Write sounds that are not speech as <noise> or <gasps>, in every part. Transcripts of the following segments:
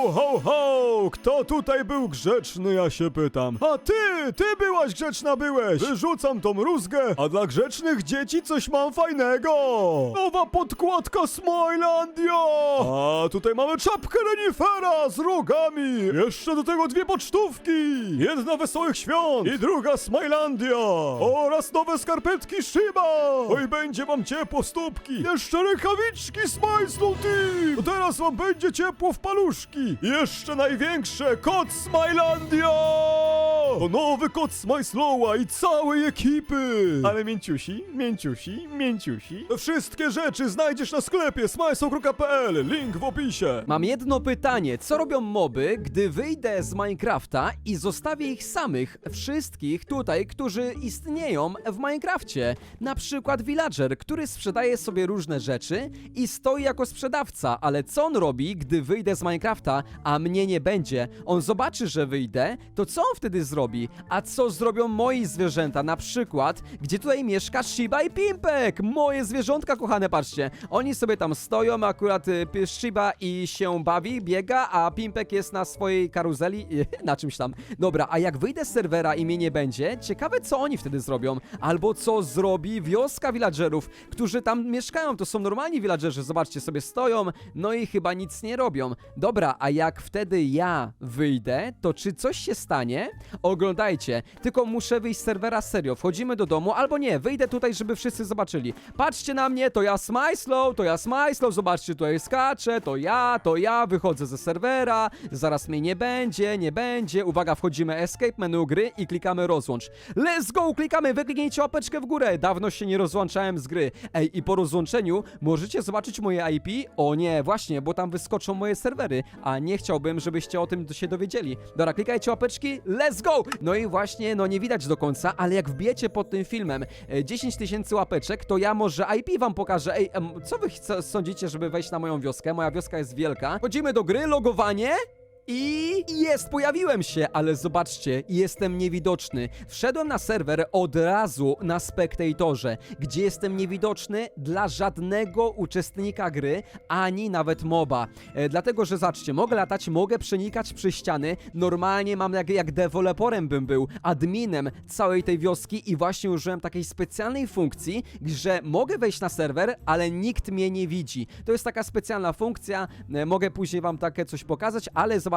Ho, ho, Kto tutaj był grzeczny, ja się pytam. A ty, ty byłaś grzeczna, byłeś! Wyrzucam tą rózgę, a dla grzecznych dzieci coś mam fajnego! Nowa podkładka Smilandia! A tutaj mamy czapkę renifera z rogami! Jeszcze do tego dwie pocztówki! Jedna Wesołych Świąt i druga Smilandia! Oraz nowe skarpetki Shiba! Oj, będzie wam ciepło stópki! Jeszcze rękawiczki Smile teraz wam będzie ciepło w paluszki! Jeszcze największe, kot Smilandia! To nowy kot Smile Slowa i całej ekipy! Ale mięciusi, mięciusi, mięciusi. Wszystkie rzeczy znajdziesz na sklepie smileslow.pl, link w opisie. Mam jedno pytanie. Co robią moby, gdy wyjdę z Minecrafta i zostawię ich samych, wszystkich tutaj, którzy istnieją w Minecrafcie? Na przykład villager, który sprzedaje sobie różne rzeczy i stoi jako sprzedawca, ale co on robi, gdy wyjdę z Minecrafta, a mnie nie będzie? On zobaczy, że wyjdę, to co on wtedy zrobi? A co zrobią moi zwierzęta? Na przykład, gdzie tutaj mieszka Shiba i Pimpek? Moje zwierzątka, kochane, patrzcie. Oni sobie tam stoją, akurat y, P- Shiba i się bawi, biega, a Pimpek jest na swojej karuzeli, <laughs> na czymś tam. Dobra, a jak wyjdę z serwera i mnie nie będzie, ciekawe co oni wtedy zrobią. Albo co zrobi wioska villagerów, którzy tam mieszkają. To są normalni villagerzy, zobaczcie, sobie stoją, no i chyba nic nie robią. Dobra, a jak wtedy ja wyjdę, to czy coś się stanie? Oglądajcie, tylko muszę wyjść z serwera serio. Wchodzimy do domu, albo nie, wyjdę tutaj, żeby wszyscy zobaczyli. Patrzcie na mnie, to ja Smyslow, to ja Smyslow, zobaczcie, tutaj skaczę, to ja, to ja, wychodzę ze serwera, zaraz mnie nie będzie, nie będzie. Uwaga, wchodzimy escape menu gry i klikamy rozłącz. Let's go, klikamy, wykliknijcie łapeczkę w górę. Dawno się nie rozłączałem z gry. Ej, i po rozłączeniu możecie zobaczyć moje IP? O nie, właśnie, bo tam wyskoczą moje serwery, a nie chciałbym, żebyście o tym się dowiedzieli. Dobra, klikajcie łapeczki, let's go! No i właśnie, no nie widać do końca, ale jak wbijecie pod tym filmem e, 10 tysięcy łapeczek, to ja może IP wam pokażę. Ej, em, co wy sądzicie, żeby wejść na moją wioskę? Moja wioska jest wielka. Chodzimy do gry, logowanie. I jest, pojawiłem się, ale zobaczcie, jestem niewidoczny. Wszedłem na serwer od razu na spektatorze, gdzie jestem niewidoczny dla żadnego uczestnika gry, ani nawet moba. E, dlatego, że zobaczcie, mogę latać, mogę przenikać przez ściany, normalnie mam jak, jak deweloperem bym był, adminem całej tej wioski i właśnie użyłem takiej specjalnej funkcji, że mogę wejść na serwer, ale nikt mnie nie widzi. To jest taka specjalna funkcja, e, mogę później wam takie coś pokazać, ale zobaczcie,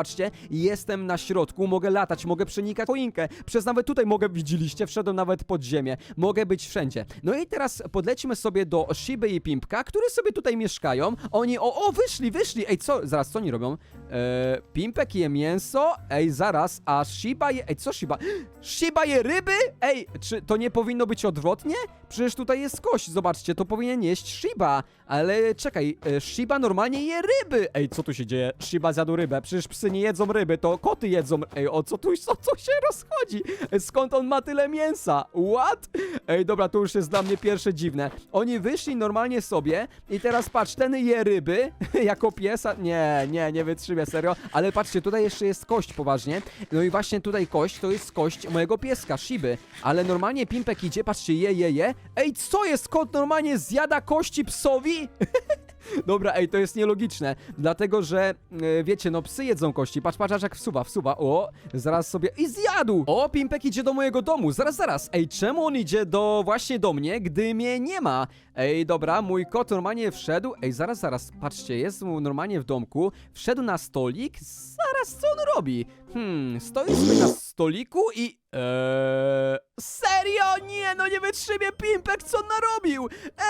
jestem na środku, mogę latać, mogę przenikać choinkę, przez nawet tutaj mogę, widzieliście, wszedłem nawet pod ziemię, mogę być wszędzie. No i teraz podlećmy sobie do Shiby i Pimpka, które sobie tutaj mieszkają. Oni, o, o, wyszli, wyszli, ej, co, zaraz, co oni robią? Eee, Pimpek je mięso, ej, zaraz, a Shiba je, ej, co Shiba? Shiba je ryby? Ej, czy to nie powinno być odwrotnie? Przecież tutaj jest kość, zobaczcie, to powinien jeść Shiba, ale czekaj, e, Shiba normalnie je ryby! Ej, co tu się dzieje? Shiba zjadł rybę, przecież psy nie jedzą ryby, to koty jedzą. Ej, o co tu, co, co się rozchodzi? Skąd on ma tyle mięsa? What? Ej, dobra, to już jest dla mnie pierwsze dziwne. Oni wyszli normalnie sobie i teraz patrz, ten je ryby <laughs> jako piesa. Nie, nie, nie wytrzymię, serio. Ale patrzcie, tutaj jeszcze jest kość poważnie. No i właśnie tutaj kość, to jest kość mojego pieska, Shiby. Ale normalnie Pimpek idzie, patrzcie, je, je, je. Ej, co jest? Kot normalnie zjada kości psowi? <laughs> <laughs> Dobra, ej, to jest nielogiczne, dlatego że, e, wiecie, no psy jedzą kości, patrz, patrz, patrz, jak wsuwa, wsuwa, o, zaraz sobie, i zjadł! O, Pimpek idzie do mojego domu, zaraz, zaraz, ej, czemu on idzie do, właśnie do mnie, gdy mnie nie ma? Ej, dobra, mój kot normalnie wszedł, ej, zaraz, zaraz, patrzcie, jest mu normalnie w domku, wszedł na stolik, zaraz, co on robi? Hmm, stoi sobie na stoliku i, Eee, serio? Nie, no nie wytrzymie Pimpek, co narobił?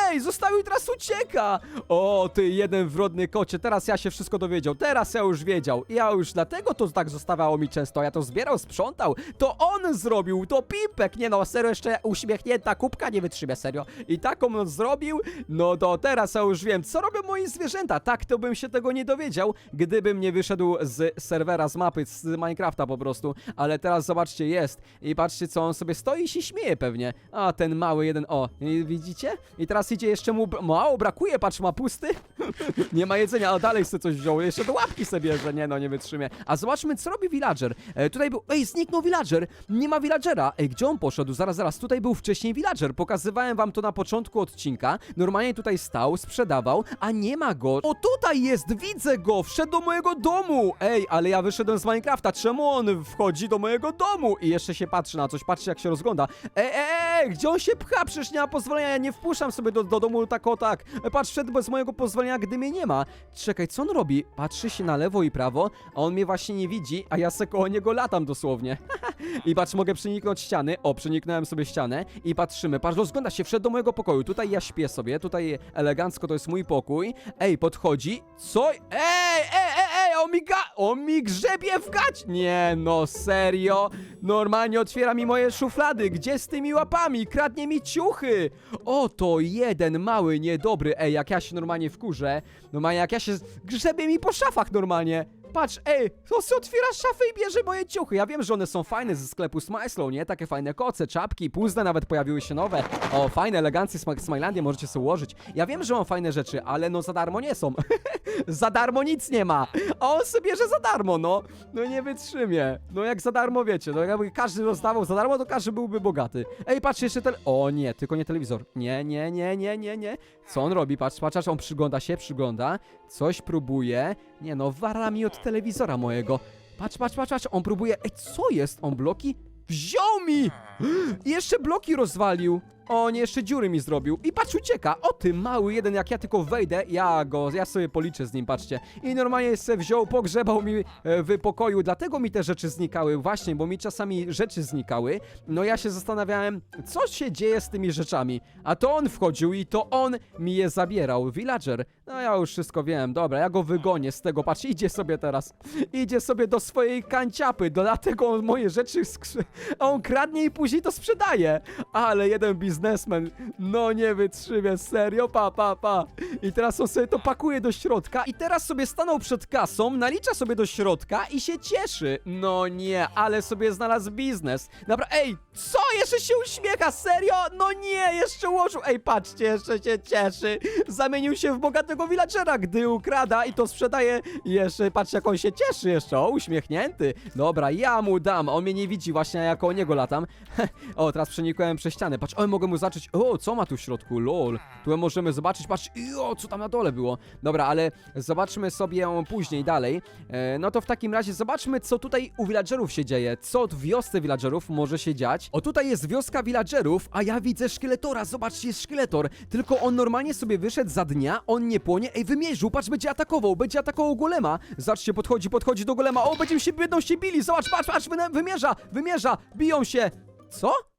Ej, zostawił teraz ucieka! O, ty jeden wrodny kocie, teraz ja się wszystko dowiedział, teraz ja już wiedział. Ja już dlatego to tak zostawiało mi często, ja to zbierał, sprzątał. To on zrobił, to Pimpek, nie no, serio, jeszcze uśmiechnięta kubka nie wytrzymie, serio. I taką on zrobił, no to teraz ja już wiem, co robią moi zwierzęta. Tak, to bym się tego nie dowiedział, gdybym nie wyszedł z serwera, z mapy, z Minecrafta po prostu. Ale teraz zobaczcie, jest. I patrzcie, co on sobie stoi i się śmieje pewnie. A, ten mały jeden, o, widzicie? I teraz idzie jeszcze mu, mało brakuje, patrz, ma pusty. <laughs> nie ma jedzenia, a dalej sobie coś wziął, jeszcze do łapki sobie bierze, nie no, nie wytrzymie. A zobaczmy, co robi villager. E, tutaj był, ej, zniknął villager, nie ma villagera. Ej, gdzie on poszedł? Zaraz, zaraz, tutaj był wcześniej villager, pokazywałem wam to na początku odcinka. Normalnie tutaj stał, sprzedawał, a nie ma go. O, tutaj jest, widzę go, wszedł do mojego domu. Ej, ale ja wyszedłem z Minecrafta, czemu on wchodzi do mojego domu? I jeszcze się patrzy na coś, patrzcie jak się rozgląda. Ej, ej, ej, gdzie on się pcha? Przecież nie ma pozwolenia, ja nie wpuszczam sobie do, do domu tak o tak. E, Patrz, wszedł bez mojego pozwolenia, gdy mnie nie ma. Czekaj, co on robi? Patrzy się na lewo i prawo, a on mnie właśnie nie widzi, a ja se koło niego latam dosłownie. <laughs> I patrz, mogę przeniknąć ściany. O, przeniknąłem sobie ścianę i patrzymy. Patrz, rozgląda się, wszedł do mojego pokoju. Tutaj ja śpię sobie, tutaj elegancko to jest mój pokój. Ej, podchodzi. Co? Ej, ej, ej, ej, on mi ga... On mi grzebie w gać! Nie, no serio? Normalnie otwiera mi moje szuflady. Gdzie z tymi łapami? Kradnie mi ciuchy. Oto jeden mały, niedobry. Ej, jak ja się normalnie wkurzę. Normalnie jak ja się... Grzebie mi po szafach normalnie. Patrz, ej, to sobie otwiera szafę i bierze moje ciuchy. Ja wiem, że one są fajne ze sklepu Smyslow, nie? Takie fajne koce, czapki, puzzle nawet pojawiły się nowe. O, fajne, eleganckie Sm- Smilandia, możecie sobie ułożyć. Ja wiem, że mam fajne rzeczy, ale no za darmo nie są. <laughs> za darmo nic nie ma. A on sobie bierze za darmo, no. No nie wytrzymie. No jak za darmo, wiecie, no jakby każdy rozdawał za darmo, to każdy byłby bogaty. Ej, patrz, jeszcze ten... O nie, tylko nie telewizor. Nie, nie, nie, nie, nie, nie. Co on robi? Patrz, patrz, patrz, on przygląda się, przygląda. Coś próbuje. Nie no, wara mi od telewizora mojego. Patrz, patrz, patrz, patrz, on próbuje. Ej, co jest? On bloki? Wziął mi! <gasps> I jeszcze bloki rozwalił. O, nie, jeszcze dziury mi zrobił. I patrz, ucieka. O, ty mały jeden, jak ja tylko wejdę, ja go, ja sobie policzę z nim, patrzcie. I normalnie se wziął, pogrzebał mi e, w pokoju, dlatego mi te rzeczy znikały. Właśnie, bo mi czasami rzeczy znikały. No ja się zastanawiałem, co się dzieje z tymi rzeczami. A to on wchodził i to on mi je zabierał. Villager. No ja już wszystko wiem, dobra, ja go wygonię z tego, patrz, idzie sobie teraz. Idzie sobie do swojej kanciapy, dlatego on moje rzeczy skrzy... On kradnie i później to sprzedaje. Ale jeden biznesmen, no nie wytrzymie, serio, pa, pa, pa. I teraz on sobie to pakuje do środka i teraz sobie stanął przed kasą, nalicza sobie do środka i się cieszy. No nie, ale sobie znalazł biznes. Dobra, ej, co? Jeszcze się uśmiecha, serio? No nie, jeszcze ułożył. Ej, patrzcie, jeszcze się cieszy. Zamienił się w bogatego villagera, gdy ukrada i to sprzedaje. Jeszcze, patrzcie, jak on się cieszy jeszcze, o, uśmiechnięty. Dobra, ja mu dam, on mnie nie widzi, właśnie ja koło niego latam. <laughs> o, teraz przenikłem przez ścianę, patrz, o, mogę mu zacząć. O, co ma tu w środku, lol. Tu możemy zobaczyć, patrz, o, co tam na dole było. Dobra, ale zobaczmy sobie później dalej. E, no to w takim razie zobaczmy, co tutaj u villagerów się dzieje. Co w wiosce villagerów może się dziać. O, tutaj jest wioska villagerów, a ja widzę szkieletora. Zobaczcie, jest szkieletor. Tylko on normalnie sobie wyszedł za dnia, on nie płonie. Ej, wymierzył, patrz, będzie atakował, będzie atakował golema. Zobaczcie, podchodzi, podchodzi do golema. O, będziemy się, będą się bili. Zobacz, patrz, patrz, wymierza, wymierza, biją się. Co?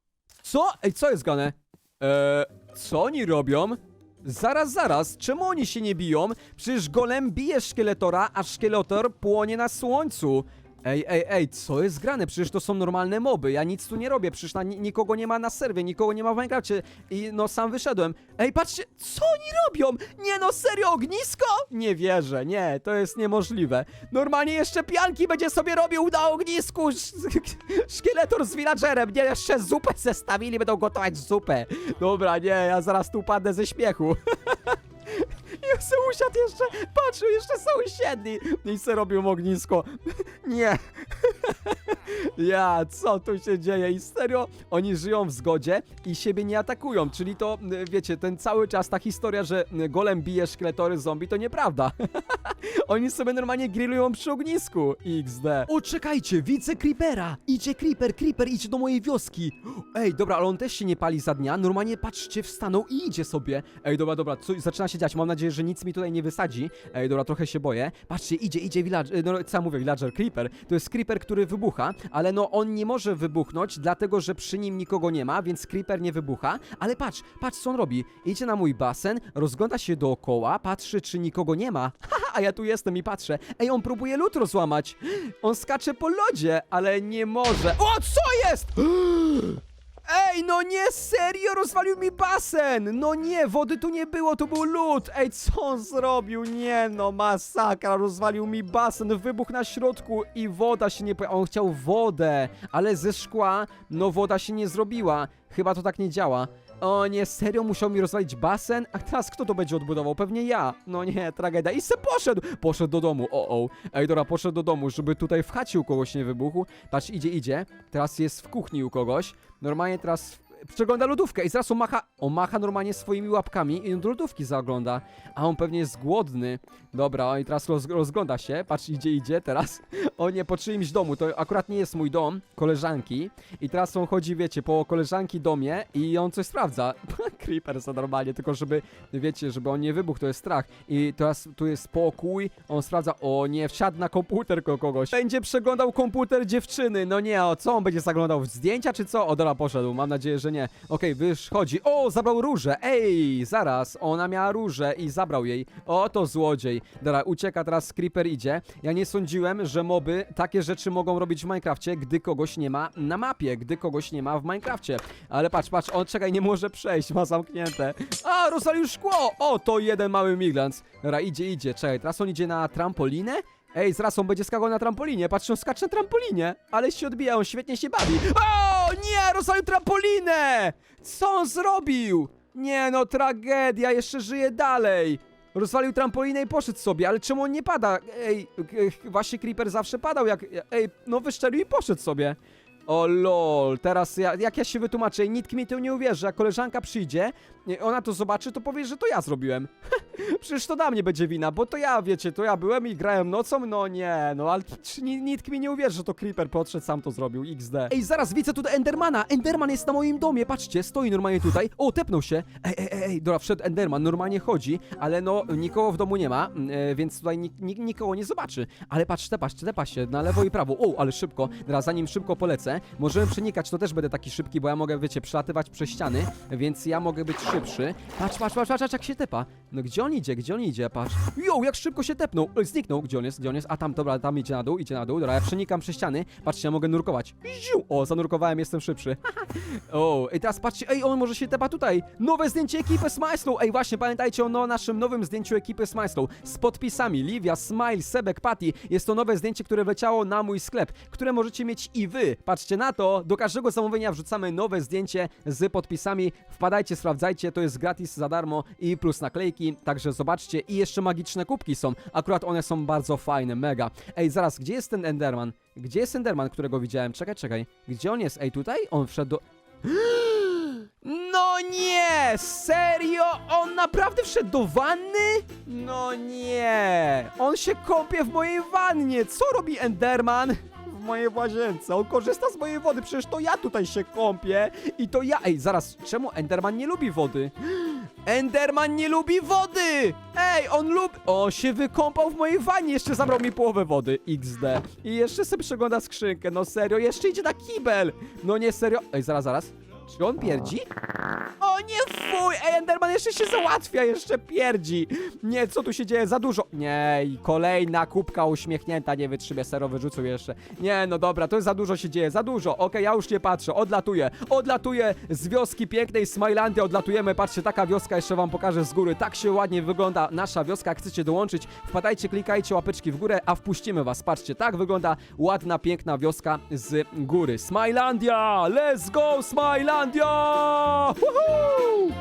Co? Ej, co jest gane? Eee, co oni robią? Zaraz, zaraz, czemu oni się nie biją? Przecież golem bije szkieletora, a szkieletor płonie na słońcu. Ej, ej, ej, co jest grane? Przecież to są normalne moby, ja nic tu nie robię, przecież na, ni- nikogo nie ma na serwie, nikogo nie ma w Minecrafcie i no sam wyszedłem. Ej, patrzcie, co oni robią? Nie no, serio, ognisko? Nie wierzę, nie, to jest niemożliwe. Normalnie jeszcze pianki będzie sobie robił na ognisku sz- <laughs> szkieletor z villagerem, nie, jeszcze zupę zestawili, będą gotować zupę. Dobra, nie, ja zaraz tu padnę ze śmiechu. <laughs> Usiadł jeszcze, patrzył, jeszcze są usiedli i se robią ognisko. <laughs> Nie. <laughs> Ja, co tu się dzieje? I serio, oni żyją w zgodzie i siebie nie atakują, czyli to, wiecie, ten cały czas ta historia, że golem bije szkieletory zombie, to nieprawda. <laughs> Oni sobie normalnie grillują przy ognisku. XD. O, czekajcie, widzę Creepera. Idzie Creeper, Creeper idzie do mojej wioski. Ej, dobra, ale on też się nie pali za dnia. Normalnie, patrzcie, wstanął i idzie sobie. Ej, dobra, dobra, co, zaczyna się dziać. Mam nadzieję, że nic mi tutaj nie wysadzi. Ej, dobra, trochę się boję. Patrzcie, idzie, idzie villager, no co ja mówię, villager, Creeper. To jest Creeper, który wybucha, ale no on nie może wybuchnąć, dlatego, że przy nim nikogo nie ma, więc Creeper nie wybucha. Ale patrz, patrz co on robi. Idzie na mój basen, rozgląda się dookoła, patrzy, czy nikogo nie ma. <laughs> Haha, a ja tu jestem i patrzę. Ej, on próbuje lód rozłamać. <gasps> On skacze po lodzie, ale nie może. O, co jest? <gasps> Ej, no nie, serio, rozwalił mi basen! No nie, wody tu nie było, to był lód! Ej, co on zrobił? Nie no, masakra, rozwalił mi basen, wybuch na środku i woda się nie... On chciał wodę, ale ze szkła, no woda się nie zrobiła. Chyba to tak nie działa. O nie, serio musiał mi rozwalić basen? A teraz kto to będzie odbudował? Pewnie ja. No nie, tragedia. I se poszedł! Poszedł do domu, o o. Ej, dobra, poszedł do domu, żeby tutaj w chacie u kogoś nie wybuchł. Patrz, idzie, idzie. Teraz jest w kuchni u kogoś. Normalnie teraz przegląda lodówkę i zaraz on macha, on macha normalnie swoimi łapkami i do lodówki zagląda. A on pewnie jest głodny. Dobra, on i teraz roz, rozgląda się. Patrz, idzie, idzie teraz. <laughs> O nie, po czyimś domu. To akurat nie jest mój dom, koleżanki. I teraz on chodzi, wiecie, po koleżanki domie i on coś sprawdza. <laughs> Creeper za normalnie, tylko żeby, wiecie, żeby on nie wybuchł, to jest strach. I teraz tu jest pokój, on sprawdza, o nie, wsiadł na komputer ko- kogoś. Będzie przeglądał komputer dziewczyny, no nie, o co on będzie zaglądał? Zdjęcia czy co? O, dobra, poszedł, mam nadzieję, że nie. Okej, wychodzi. O, zabrał różę, ej, zaraz, ona miała różę i zabrał jej. O, to złodziej. Dobra, ucieka, teraz Creeper idzie. Ja nie sądziłem, że moby takie rzeczy mogą robić w Minecrafcie, gdy kogoś nie ma na mapie, gdy kogoś nie ma w Minecrafcie. Ale patrz, patrz, on czekaj, nie może przejść, ma zamknięte. A, rozwalił szkło! O, to jeden mały miglans. Dobra, idzie, idzie, czekaj, teraz on idzie na trampolinę? Ej, zaraz on będzie skakał na trampolinie, patrz, on skacze na trampolinie, ale się odbija, on świetnie się bawi. O, nie, rozwalił trampolinę! Co on zrobił? Nie, no tragedia, jeszcze żyje dalej. Rozwalił trampolinę i poszedł sobie, ale czemu on nie pada? Ej, właśnie Creeper zawsze padał jak... Ej, no wyszczelił i poszedł sobie. O lol, teraz ja, jak ja się wytłumaczę, nikt mi to nie uwierzy, jak koleżanka przyjdzie, i ona to zobaczy, to powie, że to ja zrobiłem. <laughs> Przecież to na mnie będzie wina, bo to ja, wiecie, to ja byłem i grałem nocą, no nie, no ale ni- nikt mi nie uwierzy, że to Creeper podszedł, sam to zrobił, XD. Ej, zaraz widzę tutaj Endermana, Enderman jest na moim domie, patrzcie, stoi normalnie tutaj, o, tepnął się, ej, ej, ej, dobra, wszedł Enderman, normalnie chodzi, ale no, nikogo w domu nie ma, e, więc tutaj nik nik nikogo nie zobaczy, ale patrz, tepa, tepa się na lewo i prawo, o, ale szybko, teraz zanim szybko polecę, możemy przenikać, to też będę taki szybki, bo ja mogę, wiecie, przelatywać przez ściany, więc ja mogę być szybszy, patrz, patrz, patrz, patrz, jak się tepa, no gdzie on idzie, gdzie on idzie, patrz, jo, jak szybko się tepnął, Ej, zniknął, gdzie on jest, gdzie on jest, a tam, dobra, tam idzie na dół, idzie na dół, dobra, ja przenikam przez ściany, patrzcie, ja mogę nurkować, Ziu! o, zanurkowałem, jestem szybszy, <laughs> o, i teraz patrzcie, ej, on może się tepa tutaj. Nowe zdjęcie ekipy Smile Ej, właśnie, pamiętajcie o no, naszym nowym zdjęciu ekipy Smile z podpisami Livia, Smile, Sebek, Patty. Jest to nowe zdjęcie, które wleciało na mój sklep, które możecie mieć i wy. Patrzcie na to, do każdego zamówienia wrzucamy nowe zdjęcie z podpisami. Wpadajcie, sprawdzajcie, to jest gratis za darmo i plus naklejki, także zobaczcie. I jeszcze magiczne kubki są. Akurat one są bardzo fajne, mega. Ej, zaraz, gdzie jest ten Enderman? Gdzie jest Enderman, którego widziałem? Czekaj, czekaj. Gdzie on jest? Ej, tutaj? On wszedł do... <gasps> No nie! Serio? On naprawdę wszedł do wanny? No nie! On się kąpie w mojej wannie! Co robi Enderman? Mojej łazience. On korzysta z mojej wody, przecież to ja tutaj się kąpię. I to ja... Ej, zaraz, czemu Enderman nie lubi wody? <gasps> Enderman nie lubi wody! Ej, on lubi... On się wykąpał w mojej wannie, jeszcze zabrał mi połowę wody. XD. I jeszcze sobie przegląda skrzynkę, no serio, jeszcze idzie na kibel. No nie, serio. Ej, zaraz, zaraz. Czy on pierdzi? O nie, fuj! Ej, Enderman jeszcze się załatwia, jeszcze pierdzi. Nie, co tu się dzieje? Za dużo. Nie, i kolejna kubka uśmiechnięta, nie wytrzymie, sero wyrzucił jeszcze. Nie, no dobra, to za dużo się dzieje, za dużo. Okej, ja już nie patrzę, odlatuję. Odlatuję z wioski pięknej Smilandia, odlatujemy. Patrzcie, taka wioska, jeszcze wam pokażę z góry. Tak się ładnie wygląda nasza wioska. Jak chcecie dołączyć, wpadajcie, klikajcie łapeczki w górę, a wpuścimy was. Patrzcie, tak wygląda ładna, piękna wioska z góry. Smilandia! Let's go, Smilandia! Finlandia! Woohoo!